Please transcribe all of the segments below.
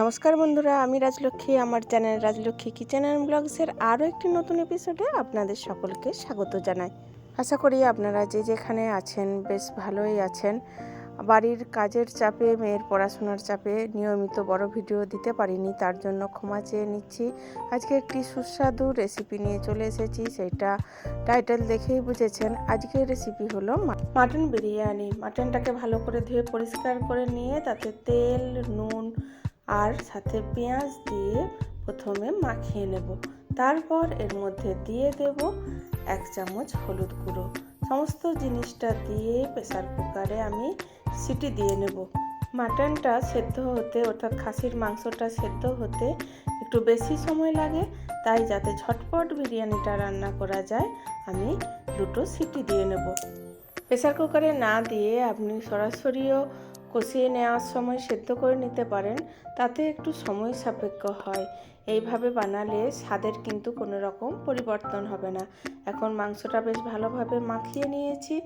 নমস্কার বন্ধুরা, আমি রাজলক্ষ্মী, আমার চ্যানেল রাজলক্ষ্মী কিচেন অ্যান্ড ব্লগসের আরও একটি নতুন এপিসোডে আপনাদের সকলকে স্বাগত জানাই। আশা করি আপনারা যে যেখানে আছেন বেশ ভালোই আছেন। বাড়ির কাজের চাপে, মেয়ের পড়াশোনার চাপে নিয়মিত বড় ভিডিও দিতে পারিনি, তার জন্য ক্ষমা চেয়ে নিচ্ছি। আজকে একটি সুস্বাদু রেসিপি নিয়ে চলে এসেছি, সেটা টাইটেল দেখেই বুঝেছেন, আজকের রেসিপি হলো মাটন বিরিয়ানি। মাটনটাকে ভালো করে ধুয়ে পরিষ্কার করে নিয়ে তাতে তেল, নুন আর সাথে পেঁয়াজ দিয়ে প্রথমে মাখিয়ে নেব। তারপর এর মধ্যে দিয়ে দেব এক চামচ হলুদ গুঁড়ো। সমস্ত জিনিসটা দিয়ে প্রেসার কুকারে আমি সিটি দিয়ে নেব। মাটনটা সেদ্ধ হতে, অর্থাৎ খাসির মাংসটা সেদ্ধ হতে একটু বেশি সময় লাগে, তাই যাতে ঝটপট বিরিয়ানিটা রান্না করা যায়, আমি দুটো সিটি দিয়ে নেব। প্রেসার কুকারে না দিয়ে আপনি সরাসরিও কষিয়ে নেওয়ার সময় সেদ্ধ করে নিতে পারেন, তাতে একটু সময় সাপেক্ষ হয়। এইভাবে বানালে স্বাদের কিন্তু কোনো রকম পরিবর্তন হবে না। এখন মাংসটা বেশ ভালোভাবে মাখিয়ে নিয়েছি।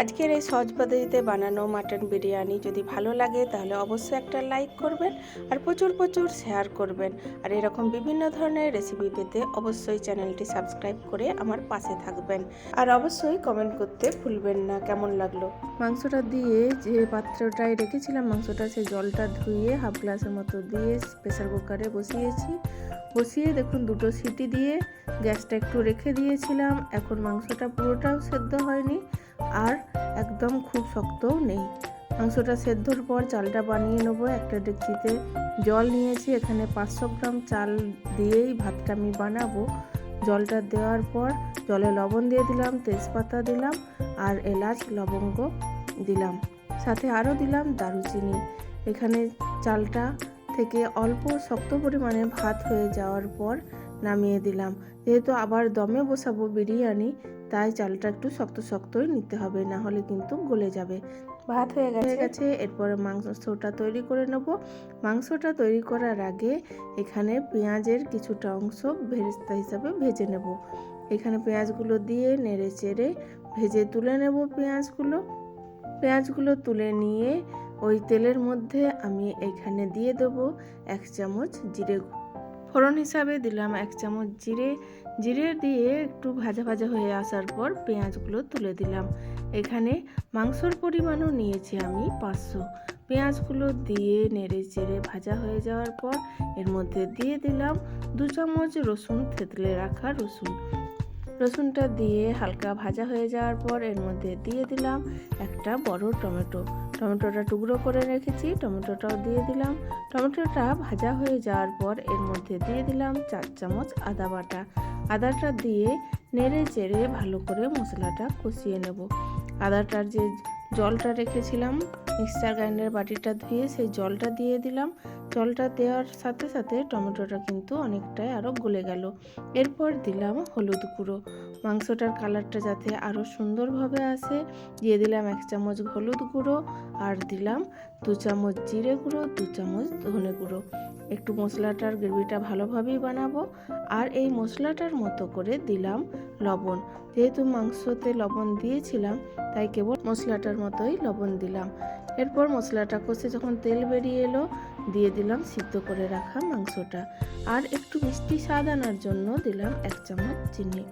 আজকের এই সহজ পদ্ধতিতে বানানো মাটন বিরিয়ানি যদি ভালো লাগে, তাহলে অবশ্যই একটা লাইক করবেন আর প্রচুর প্রচুর শেয়ার করবেন। আর এরকম বিভিন্ন ধরনের রেসিপি পেতে অবশ্যই চ্যানেলটি সাবস্ক্রাইব করে আমার পাশে থাকবেন। আর অবশ্যই কমেন্ট করতে ভুলবেন না, কেমন লাগল? মাংসটা দিয়ে যে পাত্রটায় রেখেছিলাম মাংসটা সেই জলটা ধুয়ে হাফ গ্লাসের মতো দিয়ে প্রেসার কুকারে বসিয়েছি। বসিয়ে দেখুন দুটো সিটি দিয়ে গ্যাসটা একটু রেখে দিয়েছিলাম। এখন মাংসটা পুরোটাও সেদ্ধ হয়নি। আর একদম খুব শক্তও নেই। মাংসটা সেদ্ধর পর চালটা বানিয়ে নেব। একটা ডেকচিতে জল নিয়েছি, এখানে পাঁচশো গ্রাম চাল দিয়েই ভাতটা আমি বানাবো। জলটা দেওয়ার পর জলে লবণ দিয়ে দিলাম, তেজপাতা দিলাম আর এলাচ, লবঙ্গ দিলাম। সাথে আরও দিলাম দারুচিনি। এখানে চালটা থেকে অল্প শক্ত পরিমাণে ভাত হয়ে যাওয়ার পর নামিয়ে দিলাম। যেহেতু আবার দমে বসাবো বিরিয়ানি তাই চালটা একটু শক্ত শক্তই নিতে হবে না হলে কিন্তু গলে যাবে। ভাত হয়ে গেছে। গেছে এরপরে মাংসটা তৈরি করে নেব। মাংসটা তৈরি করার আগে এখানে পেঁয়াজের কিছুটা অংশ ভেস্তা হিসাবে ভেজে নেব। এখানে পেঁয়াজগুলো দিয়ে নেড়ে চেড়ে ভেজে তুলে নেব পেঁয়াজগুলো। পেঁয়াজগুলো তুলে নিয়ে ওই তেলের মধ্যে আমি এখানে দিয়ে দেবো এক চামচ জিরে ফোড়ন হিসাবে দিলাম এক চামচ জিরে জিরে দিয়ে একটু ভাজা ভাজা হয়ে আসার পর পেঁয়াজগুলো তুলে দিলাম। এখানে মাংসর পরিমাণও নিয়েছি আমি পাঁচশো। পেঁয়াজগুলো দিয়ে নেড়ে চেড়ে ভাজা হয়ে যাওয়ার পর এর মধ্যে দিয়ে দিলাম দু চামচ রসুন, থেতলে রাখা রসুন। রসুনটা দিয়ে হালকা ভাজা হয়ে যাওয়ার পর এর মধ্যে দিয়ে দিলাম একটা বড় টমেটো। টমেটোটা টুকরো করে রেখেছি, টমেটোটাও দিয়ে দিলাম। টমেটোটা ভাজা হয়ে যাওয়ার পর এর মধ্যে দিয়ে দিলাম চার চামচ আদা বাটা। আদাটা দিয়ে নেড়ে চেড়ে ভালো করে মশলাটা কষিয়ে নেব। আদাটার যে জলটা রেখেছিলাম, মিক্সার গ্রাইন্ডার বাটিটা ধুয়ে সেই জলটা দিয়ে দিলাম। জলটা দেওয়ার সাথে সাথে টমেটোটা কিন্তু অনেকটাই আরও গলে গেল। এরপর দিলাম হলুদ গুঁড়ো। মাংসটার কালারটা যাতে আরও সুন্দরভাবে আসে, দিয়ে দিলাম এক চামচ হলুদ গুঁড়ো আর দিলাম দু চামচ জিরে গুঁড়ো, দু চামচ ধনে গুঁড়ো। একটু মশলাটার গ্রেভিটা ভালোভাবেই বানাবো। আর এই মশলাটার মতো করে দিলাম লবণ। যেহেতু মাংসতে লবণ দিয়েছিলাম, তাই কেবল মশলাটার মতোই লবণ দিলাম। এরপর মশলাটা কষে যখন তেল বেরিয়ে এলো দিয়ে দিলাম সিদ্ধ করে রাখা মাংসটা। আর একটু মিষ্টি স্বাদ আনার জন্য দিলাম এক চামচ চিনি।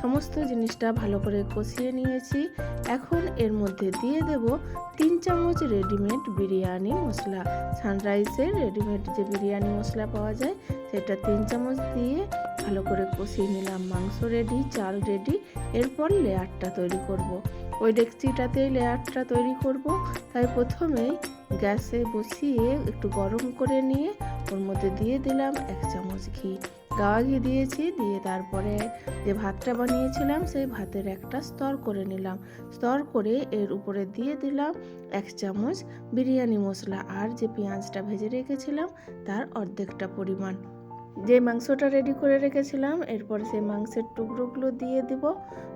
সমস্ত জিনিসটা ভালো করে কষিয়ে নিয়েছি। এখন এর মধ্যে দিয়ে দেব তিন চামচ রেডিমেড বিরিয়ানি মশলা। সানরাইজের রেডিমেড যে বিরিয়ানি মশলা পাওয়া যায়, সেটা তিন চামচ দিয়ে ভালো করে কষিয়ে নিলাম। মাংস রেডি চাল রেডি এরপর লেয়ারটা তৈরি করব। ওই ডেকচিটাতেই লেয়ারটা তৈরি করব। তাই প্রথমেই গ্যাসে বসিয়ে একটু গরম করে নিয়ে ওর মধ্যে দিয়ে দিলাম এক চামচ ঘি। গাওয়া ঘি দিয়েছি, দিয়ে তারপরে যে ভাতটা বানিয়েছিলাম সেই ভাতের একটা স্তর করে নিলাম। স্তর করে এর উপরে দিয়ে দিলাম এক চামচ বিরিয়ানি মশলা আর যে পেঁয়াজটা ভেজে রেখেছিলাম তার অর্ধেকটা পরিমাণ। যে মাংসটা রেডি করে রেখেছিলাম, এরপর সেই মাংসের টুকরোগুলো দিয়ে দিব।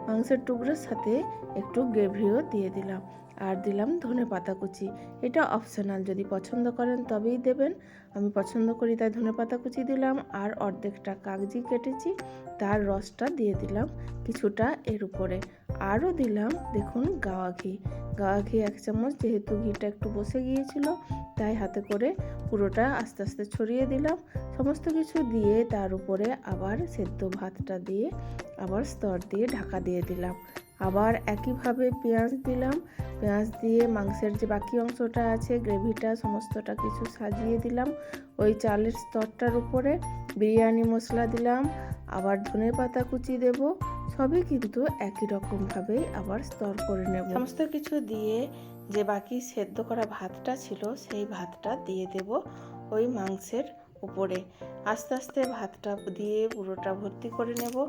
মাংসের টুকরোর সাথে একটু গ্রেভিও দিয়ে দিলাম। আর দিলাম ধনে পাতা কুচি। এটা অপশনাল যদি পছন্দ করেন তবেই দেবেন। আমি পছন্দ করি তাই ধনে পাতা কুচি দিলাম, আর অর্ধেকটা কাগজি কেটেছি, তার রসটা দিয়ে দিলাম কিছুটা এর উপরে। আরও দিলাম, দেখুন, গাওয়া ঘি। গাওয়া ঘি এক চামচ, যেহেতু ঘিটা একটু বসে গিয়েছিল, তাই হাতে করে পুরোটা আস্তে আস্তে ছড়িয়ে দিলাম। সমস্ত কিছু দিয়ে তার উপরে আবার সেদ্ধ ভাতটা দিয়ে আবার স্তর দিয়ে ঢাকা দিয়ে দিলাম। আবার একইভাবে পেঁয়াজ দিলাম। পেঁয়াজ দিয়ে মাংসের যে বাকি অংশটা আছে, গ্রেভিটা, সমস্তটা কিছু সাজিয়ে দিলাম। ওই চালের স্তরটার উপরে বিরিয়ানি মশলা দিলাম। আবার ধনে পাতা কুচি দেব। সবই কিন্তু একই রকমভাবেই আবার স্তর করে নেব। সমস্ত কিছু দিয়ে যে বাকি সেদ্ধ করা ভাতটা ছিল, সেই ভাতটা দিয়ে দেব ওই মাংসের উপরে। আস্তে আস্তে ভাতটা দিয়ে পুরোটা ভর্তি করে নেব।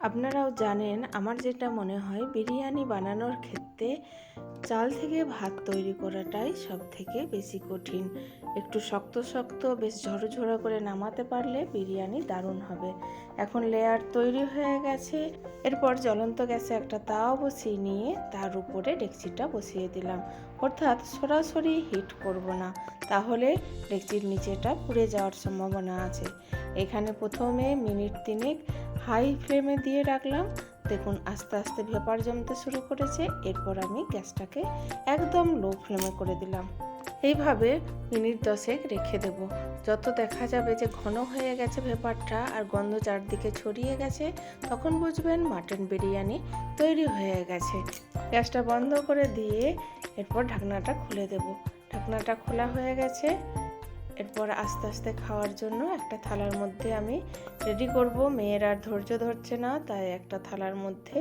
আপনারাও জানেন, আমার যেটা মনে হয়, বিরিয়ানি বানানোর ক্ষেত্রে চাল থেকে ভাত তৈরি করাটাই সব থেকে বেশি কঠিন। একটু শক্ত শক্ত, বেশ ঝরঝরা করে নামাতে পারলে বিরিয়ানি দারুণ হবে। এখন লেয়ার তৈরি হয়ে গেছে। এরপর জ্বলন্ত গ্যাসে একটা তাওয়া বসিয়ে নিয়ে তার উপরে ডেকচিটা বসিয়ে দিলাম। অর্থাৎ সরাসরি হিট করব না, তাহলে ডেকচির নিচেটা পুড়ে যাওয়ার সম্ভাবনা আছে। এখানে প্রথমে মিনিট তিনেক হাই ফ্লেমে দিয়ে রাখলাম। দেখুন, আস্তে আস্তে ভেপার জমতে শুরু করেছে। এরপর আমি গ্যাসটাকে একদম লো ফ্লেমে করে দিলাম। এইভাবে মিনিট দশেক রেখে দেব। যত দেখা যাবে যে ঘন হয়ে গেছে ভেপারটা আর গন্ধ চারদিকে ছড়িয়ে গেছে, তখন বুঝবেন মাটন বিরিয়ানি তৈরি হয়ে গেছে। গ্যাসটা বন্ধ করে দিয়ে এরপর ঢাকনাটা খুলে দেব। ঢাকনাটা খোলা হয়ে গেছে। এরপর আস্তে আস্তে খাওয়ার জন্য একটা থালার মধ্যে আমি রেডি করব। মেয়ের আর ধৈর্য ধরছে না, তাই একটা থালার মধ্যে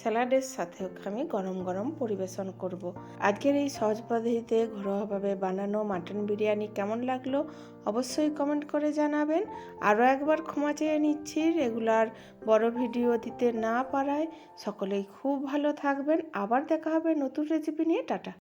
স্যালাডের সাথে আমি গরম গরম পরিবেশন করব। আজকের এই সহজ পদ্ধতিতে ঘরোয়াভাবে বানানো মাটন বিরিয়ানি কেমন লাগল অবশ্যই কমেন্ট করে জানাবেন। আরও একবার ক্ষমা চেয়ে নিচ্ছি রেগুলার বড় ভিডিও দিতে না পারায় সকলেই খুব ভালো থাকবেন। আবার দেখা হবে নতুন রেসিপি নিয়ে, টাটা।